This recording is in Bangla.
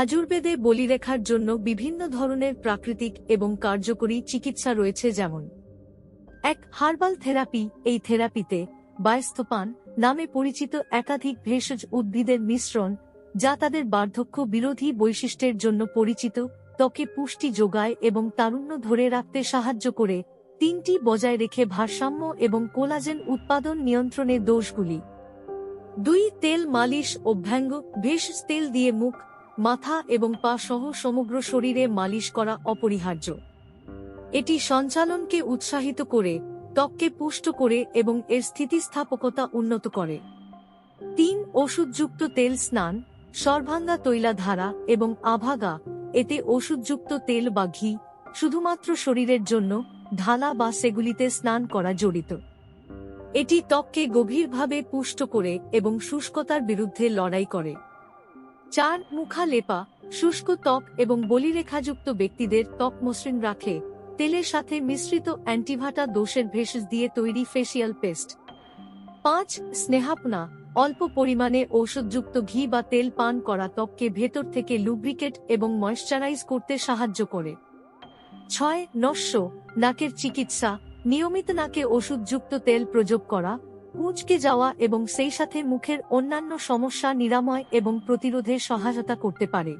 আজুর্বেদে বলিরেখার জন্য বিভিন্ন ধরনের প্রাকৃতিক এবং কার্যকরী চিকিৎসা রয়েছে যেমন এক হার্বাল থেরাপি, এই থেরাপিতে বায়স্থপান নামে পরিচিত একাধিক ভেষজ উদ্ভিদের মিশ্রণ যা তাদের বার্ধক্য বিরোধী বৈশিষ্ট্যের জন্য পরিচিত, ত্বকে পুষ্টি যোগায় এবং তারুণ্য ধরে রাখতে সাহায্য করে। তিনটি বজায় রেখে ভারসাম্য এবং কোলাজেন উৎপাদন নিয়ন্ত্রণে দোষগুলি। দুই, তেল মালিশ অভ্যাঙ্গ ভেষজ তেল দিয়ে মুখ মাথা এবং পা সহ সমগ্র শরীরে মালিশ করা অপরিহার্য। এটি সঞ্চালনকে উৎসাহিত করে, ত্বককে পুষ্ট করে এবং এর স্থিতিস্থাপকতা উন্নত করে। তিন, ওষুধযুক্ত তেল স্নান, সর্বাঙ্গা তৈলাধারা এবং আভাগা, এতে ওষুধযুক্ত তেল বা ঘি, শুধুমাত্র শরীরের জন্য ঢালা বা সেগুলিতে স্নান করা জড়িত। এটি ত্বককে গভীরভাবে পুষ্ট করে এবং শুষ্কতার বিরুদ্ধে লড়াই করে। চার মুখা লেপা শুষ্ক ত্বক এবং বলিরেখাযুক্ত ব্যক্তিদের ত্বক মসৃণ রাখে। তেলের সাথে মিশ্রিত অ্যান্টিভাটা দোষের ভেষজ দিয়ে তৈরি ফেসিয়াল পেস্ট। পাঁচ, স্নেহাপনা, অল্প পরিমাণে ঔষধযুক্ত ঘি বা তেল পান করা ত্বককে ভেতর থেকে লুব্রিকেট এবং ময়শ্চারাইজ করতে সাহায্য করে। ছয়, নস্য, নাকের চিকিৎসা, নিয়মিত নাকে ওষুধযুক্ত তেল প্রযোগ করা। কুঁচকে যাওয়া এবং সেই সাথে মুখের অন্যান্য সমস্যা নিরাময় এবং প্রতিরোধে সহায়তা করতে পারে।